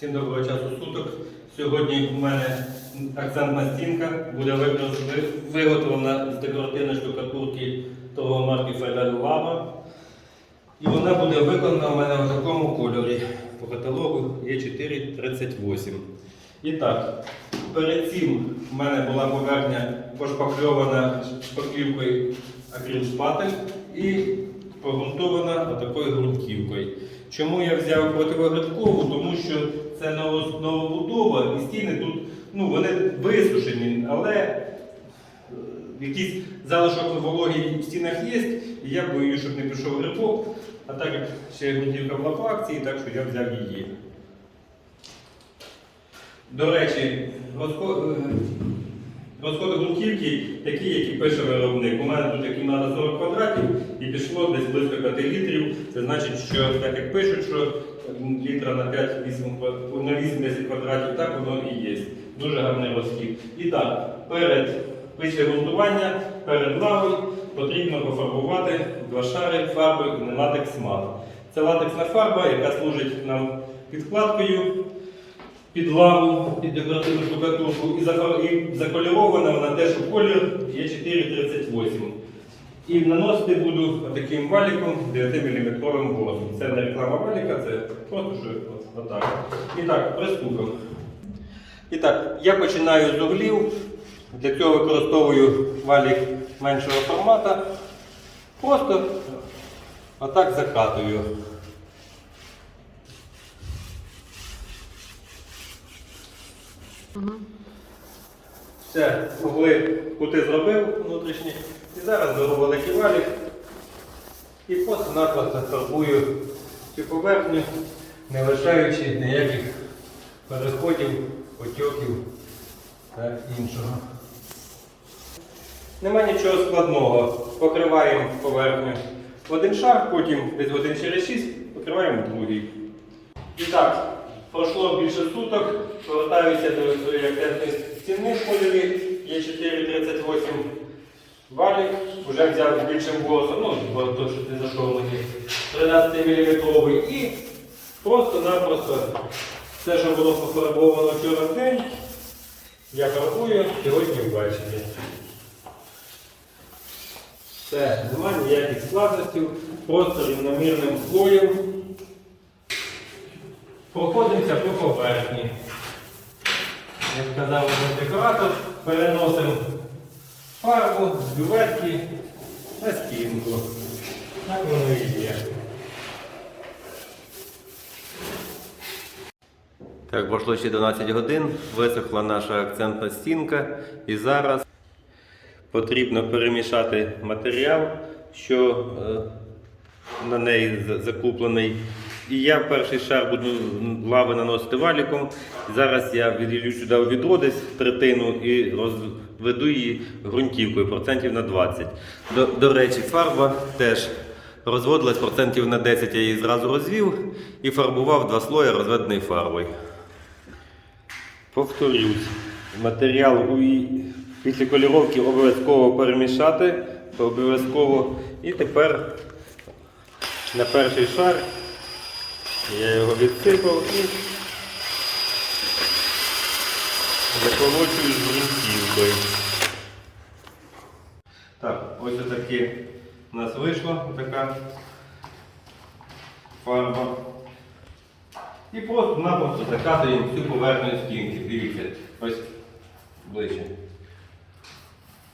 Всім доброго часу суток. Сьогодні у мене акцентна стінка буде виготовлена з декоративної штукатурки торгової марки Феррero Lama. І вона буде виконана у мене в такому кольорі. По каталогу є 438. І так, перед цим в мене була поверхня пошпакльована шпаклівкою акрилшпатель і погрунтована отакою ґрунтівкою. Чому я взяв противогрибкову? Тому що це новобудова і стіни тут ну, вони висушені, але е, якийсь залишок вологі в стінах є, і я боюсь, щоб не пішов грибок. А так як ще ґрунтівка була по акції, так що я взяв її. До речі, розход, е, розходи ґрунтівки такі, які пише виробник. У мене тут кімната 40 квадратів і пішло десь близько 5 літрів. Це значить, що так як пишуть, що літра на 5-8 на 8-10 квадратів, так воно і є. Дуже гарний розхід. І так, перед після ґрунтування, перед лавою потрібно пофарбувати два шари фарби на латекс мат. Це латексна фарба, яка служить нам підкладкою під лаву, під декоративну штукатурку і закольорована вона теж у колір є 438. І наносити буду таким валіком 9-мм госом. Це не реклама валіка, це просто що отак. І так, приступимо. І так, я починаю з углів. Для цього використовую валік меншого формату. Просто отак закатую. Все, угли кути зробив внутрішні. І зараз беру великий валік і просто-напросто фарбую цю поверхню, не лишаючи ніяких переходів, потьоків та іншого. Нема нічого складного. Покриваємо поверхню в один шар, потім десь годин через 6 покриваємо другий. І так, пройшло більше суток, повертаюся до своєї акцентної стіни в кольорі є 438 валік, вже взяв більшим голосом, ну, бо то, що ти зайшов мені 13 мм і просто-напросто все, що було пофарбовано вчора в день, я фарбую сьогодні ввечері. Все, немає ніяких складностей, просто рівномірним слоєм. Проходимося по поверхні. Як сказав декоратор, переносимо фарбу бюветки на стінку. Так воно і є. Так, пройшло ще 12 годин, висохла наша акцентна стінка і зараз потрібно перемішати матеріал, що е, на неї закуплений. І я перший шар буду лави наносити валіком. Зараз я відділю сюди у відро десь третину і розведу її ґрунтівкою процентів на 20. До, до речі, фарба теж розводилась процентів на 10, я її зразу розвів і фарбував два слої розведеною фарбою. Повторюсь, матеріал у- після кольоровки обов'язково перемішати, обов'язково. І тепер на перший шар я його відсипав і заколочую з ґрунтівкою. Так, ось отаке у нас вийшла така фарба. І просто-напросто закатуємо всю поверхню стінки. Дивіться, ось ближче.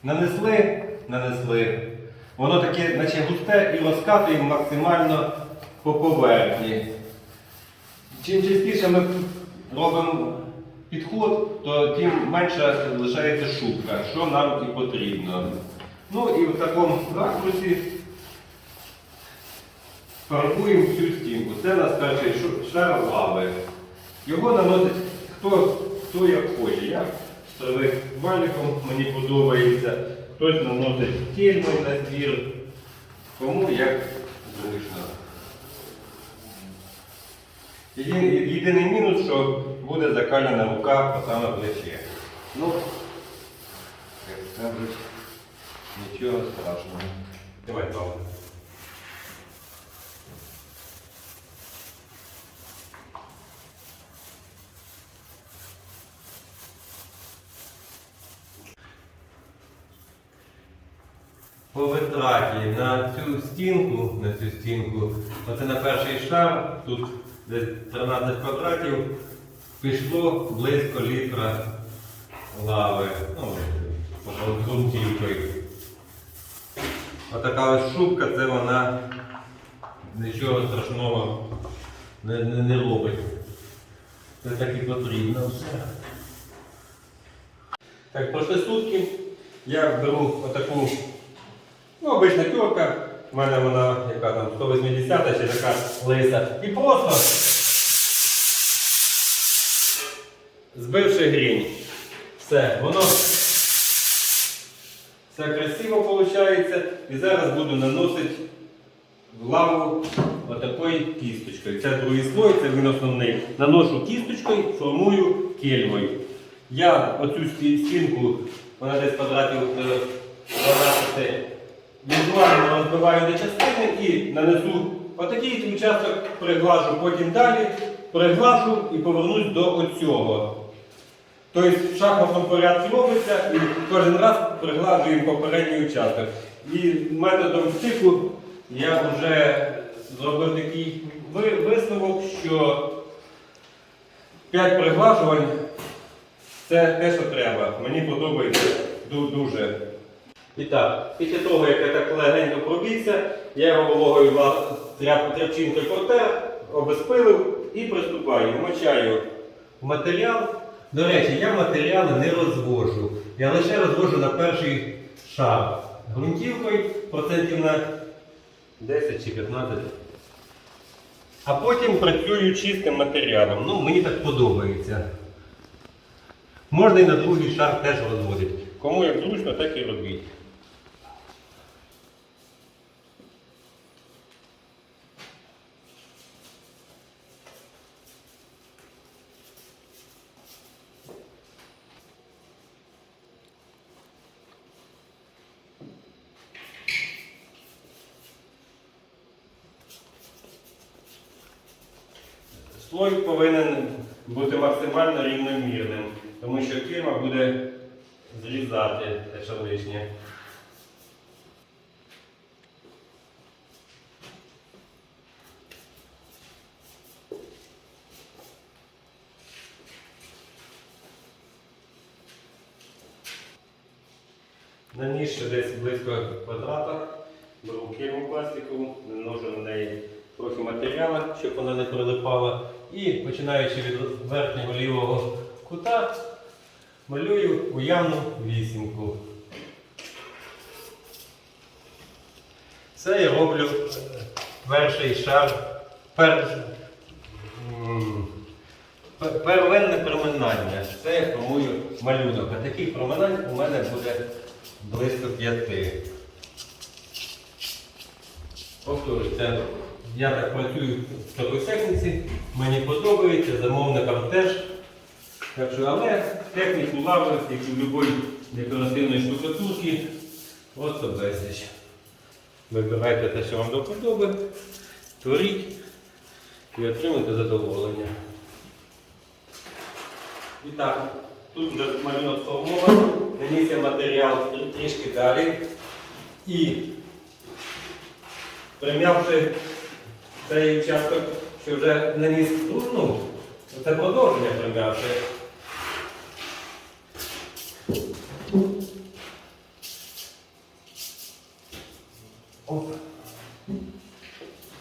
Нанесли, нанесли. Воно таке, наче густе, і розкатуємо максимально по поверхні. Чим частіше ми робимо підход, то тим менше лишається шубка, що нам і потрібно. Ну і в такому ракурсі фарбуємо всю стінку. Це у нас перший шар лави. Його наносить хто, хто як хоче. Я привик валіком, мені подобається. Хтось наносить кельмою на двір. Кому як зручно. Єдиний мінус, що буде закаляна рука Потана плече. Ну, як кажуть, нічого страшного. Давай, Павло. По витраті на цю стінку, на цю стінку, оце на перший шар тут десь 13 квадратів, пішло близько літра лави, ну, ґрунтівкою. Отака ось шубка, це вона нічого страшного не, не, не робить. Це так і потрібно все. Так, пройшли сутки. Я беру отаку, ну, обична тюрка. У мене вона яка там 180 чи така лиса. І просто збивши грінь. Все, воно все красиво виходить. І зараз буду наносити в лаву отакою кісточкою. Це другий слой, це він основний. Наношу кісточкою, формую кельмою. Я оцю стінку, вона десь квадратів е, 12, візуально розбиваю на частини і нанесу отакий участок, приглажу, потім далі, приглажу і повернусь до оцього. Тобто в шахматному порядку робиться і кожен раз пригладжуємо попередній участок. І методом стику я вже зробив такий висновок, що 5 приглажувань це те, що треба. Мені подобається ду- дуже. І так, після того, як я так легенько пробігся, я його вологою тряпчинкою протер, обезпилив і приступаю, вмочаю матеріал. До речі, я матеріали не розвожу. Я лише розвожу на перший шар ґрунтівкою процентів на 10 чи 15. А потім працюю чистим матеріалом. Ну, мені так подобається. Можна і на другий шар теж розводити. Кому як зручно, так і робіть. Слой повинен бути максимально рівномірним, тому що кірма буде зрізати те, що лишнє. На ніж десь близько квадрата. Беру кірму пластикову, наношу на неї трохи матеріалу, щоб вона не прилипала. І починаючи від верхнього лівого кута, малюю уявну вісімку. Це я роблю е, перший шар, пер, пер- первинне проминання. Це я формую малюнок. А таких проминань у мене буде близько п'яти. Повторюю, це я так працюю в такій техніці, мені подобається, замовникам теж. Так що, але техніку лави, як і в будь-якої декоративної штукатурки, просто безліч. Вибирайте те, що вам до вподоби, творіть і отримуйте задоволення. І так, тут вже малюнок сформований, наніс матеріал трішки далі. І прим'явши цей участок, що вже наніс ну, це продовження прим'явши.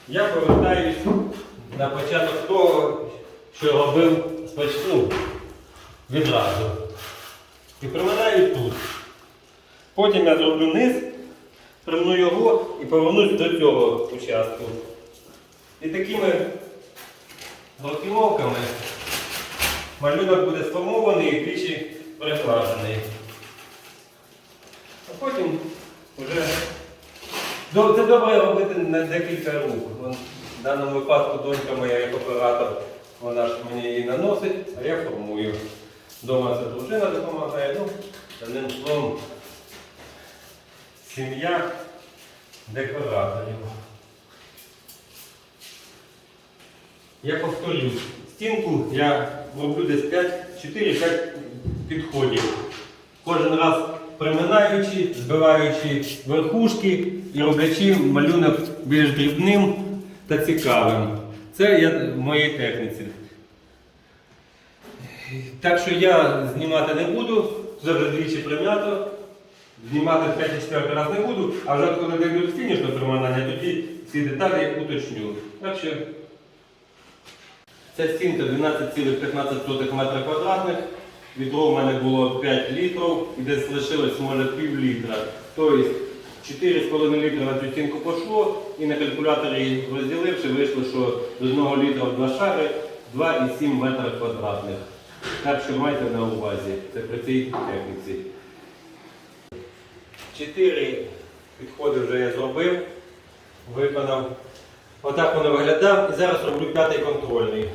Я повертаюсь на початок того, що робив спочатку відразу. І приминаю тут. Потім я зроблю низ, примну його і повернусь до цього участку. І такими гладкімовками малюнок буде сформований і двічі перекладений. А потім вже це добре робити на декілька рук. В даному випадку донька моя як оператор, вона ж мені її наносить, а я формую. Дома це дружина допомагає, ну, одним словом, сім'я декораторів. Я повторю, стінку я роблю десь 5, 4-5 підходів. Кожен раз приминаючи, збиваючи верхушки і роблячи малюнок більш дрібним та цікавим. Це я в моїй техніці. Так що я знімати не буду, вже двічі прим'ято. Знімати третій четвертий раз не буду, а вже коли дійду до фінішного приминання, тоді ці деталі уточню. Так що ця стінка 12,15 метра квадратних. Відро у мене було 5 літрів і десь лишилось може пів літра. Тобто 4,5 літра на цю стінку пішло і на калькуляторі розділивши, вийшло, що з 1 літра в два шари 2,7 метра квадратних. Так що майте на увазі, це при цій техніці. Чотири підходи вже я зробив, виконав. Отак воно виглядав. І зараз роблю п'ятий контрольний.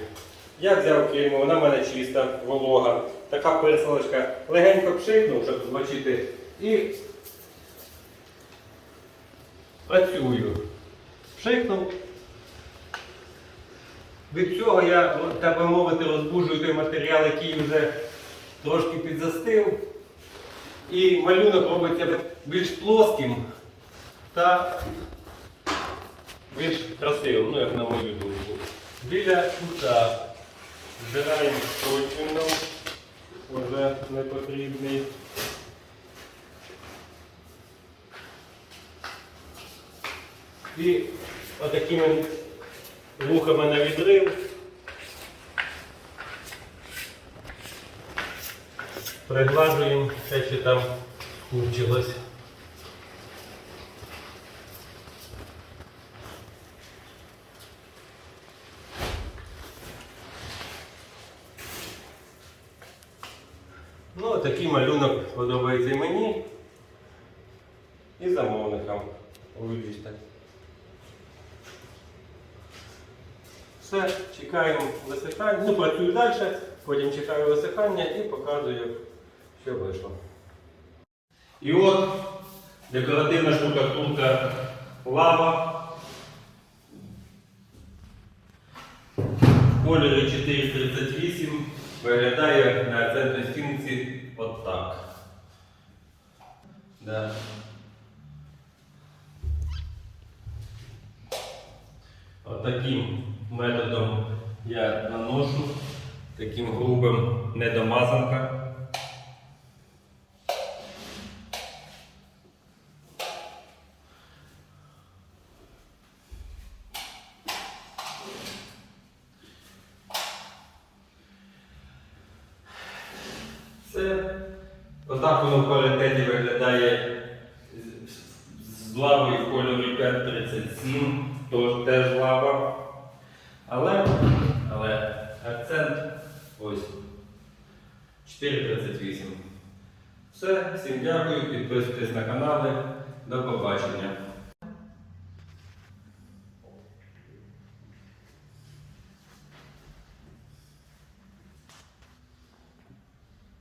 Я взяв клейму, вона в мене чиста, волога. Така пересилочка легенько пшикнув, щоб змочити. І працюю. Пшикнув. Від цього я, так би мовити, розбужую той матеріал, який вже трошки підзастив. І малюнок робиться більш плоским та більш красивим, ну як на мою думку. Біля кута збираємо скотчином, вже не потрібний. І отакими рухами на відрив. Приглажуємо те, що там скупчилось. Ну, такий малюнок подобається мені, і замовникам. Увеличте. Все, чекаємо висихання. Ну, працюю далі, потім чекаю висихання і показую, що вийшло. І от декоративна штукатурка лава. В кольорі 438 виглядає на центрі стінці отак. Да. Отаким методом я наношу, таким грубим недомазанка. Це отак воно в квалітеті виглядає з- з- з лавою в кольорі 537, тож теж лава. Але, але акцент ось 438. Все, всім дякую, підписуйтесь на канали. До побачення.